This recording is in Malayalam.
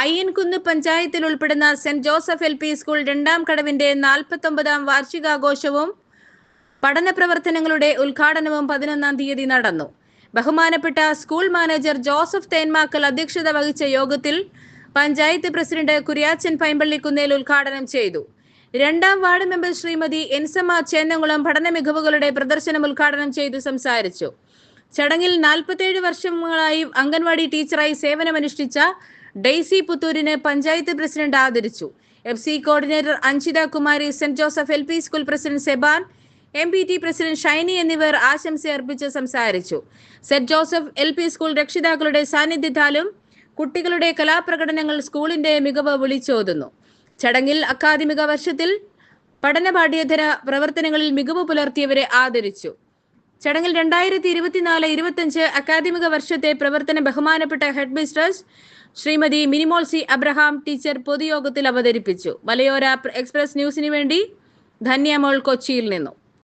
അയ്യൻകുന്ന് പഞ്ചായത്തിൽ ഉൾപ്പെടുന്ന Saint Joseph L P school രണ്ടാം കടവിന്റെ നാൽപ്പത്തൊമ്പതാം വാർഷികാഘോഷവും പഠന പ്രവർത്തനങ്ങളുടെ ഉദ്ഘാടനവും പതിനൊന്നാം തീയതി നടന്നു. ബഹുമാനപ്പെട്ട സ്കൂൾ മാനേജർ ജോസഫ് തേന്മാക്കൽ അധ്യക്ഷത വഹിച്ച യോഗത്തിൽ പഞ്ചായത്ത് പ്രസിഡന്റ് കുര്യാച്ചൻ പൈമ്പള്ളിക്കുന്നേൽ ഉദ്ഘാടനം ചെയ്തു. രണ്ടാം വാർഡ് മെമ്പർ ശ്രീമതി എൻസമ്മ ചേന്നംകുളം പഠന മികവുകളുടെ പ്രദർശനം ഉദ്ഘാടനം ചെയ്തു സംസാരിച്ചു. ചടങ്ങിൽ നാൽപ്പത്തേഴ് വർഷങ്ങളായി അംഗൻവാടി ടീച്ചറായി സേവനമനുഷ്ഠിച്ച ഡെയ്സി പുത്തൂരിനെ പഞ്ചായത്ത് പ്രസിഡന്റ് ആദരിച്ചു. F C coordinator Anjitha Kumari Saint Joseph L P school president Seban M P T president Shiny എന്നിവർ ആശംസ അർപ്പിച്ച് സംസാരിച്ചു. Saint Joseph L P school രക്ഷിതാക്കളുടെ സാന്നിധ്യത്താലും കുട്ടികളുടെ കലാപ്രകടനങ്ങൾ സ്കൂളിന്റെ മികവ് വിളിച്ചോതുന്നു. ചടങ്ങിൽ അക്കാദമിക വർഷത്തിൽ പഠന പാഠ്യേതര പ്രവർത്തനങ്ങളിൽ മികവ് പുലർത്തിയവരെ ആദരിച്ചു. ചടങ്ങിൽ രണ്ടായിരത്തി ഇരുപത്തിനാല് ഇരുപത്തിയഞ്ച് അക്കാദമിക വർഷത്തെ പ്രവർത്തന ബഹുമാനപ്പെട്ട head mistress Shrimati Minimol C Abraham teacher പൊതുയോഗത്തിൽ അവതരിപ്പിച്ചു. മലയോര എക്സ്പ്രസ് ന്യൂസിന് വേണ്ടി ധന്യമോൾ കൊച്ചിയിൽ നിന്നും.